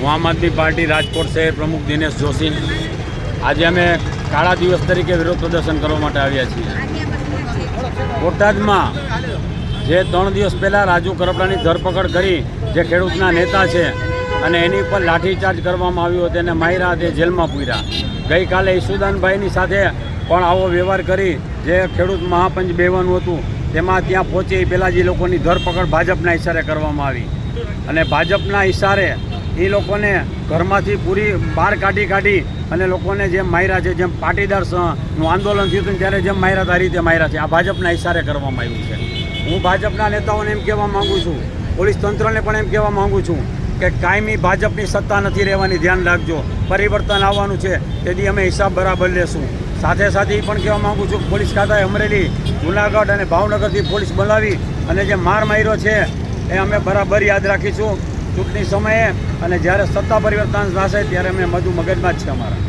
હું આમ આદમી પાર્ટી રાજકોટ શહેર પ્રમુખ દિનેશ જોશી. આજે અમે કાળા દિવસ તરીકે વિરોધ પ્રદર્શન કરવા માટે આવ્યા છીએ. બોટાદમાં જે ત્રણ દિવસ પહેલાં રાજુ કરપડાની ધરપકડ કરી જે ખેડૂતના નેતા છે અને એની પર લાઠીચાર્જ કરવામાં આવ્યો હતો, એને માયરા તે જેલમાં પૂર્યા. ગઈકાલે ઈસુદાનભાઈની સાથે પણ આવો વ્યવહાર કરી જે ખેડૂત મહાપંચ બેવાનું હતું, તેમાં ત્યાં પહોંચી પહેલાં જે લોકોની ધરપકડ ભાજપના ઇશારે કરવામાં આવી. અને ભાજપના ઇશારે એ લોકોને ઘરમાંથી પૂરી બહાર કાઢી કાઢી અને લોકોને જેમ માર્યા છે, જેમ પાટીદાર સ- નું આંદોલન થયું હતું ત્યારે જેમ માર્યા હતા, આ રીતે માર્યા છે. આ ભાજપના ઇશારે કરવામાં આવ્યું છે. હું ભાજપના નેતાઓને એમ કહેવા માગું છું, પોલીસ તંત્રને પણ એમ કહેવા માગું છું કે કાયમી ભાજપની સત્તા નથી રહેવાની, ધ્યાન રાખજો. પરિવર્તન આવવાનું છે, તેથી અમે હિસાબ બરાબર લેશું. સાથે સાથે એ પણ કહેવા માંગુ છું પોલીસ ખાતાએ અમરેલી, જુનાગઢ અને ભાવનગરથી પોલીસ બોલાવી અને જે માર માર્યો છે, એ અમે બરાબર યાદ રાખીશું. ચૂંટણી સમયે અને જ્યારે સત્તા પરિવર્તન થશે ત્યારે અમે મધુ મગજમાં જ છે અમારા.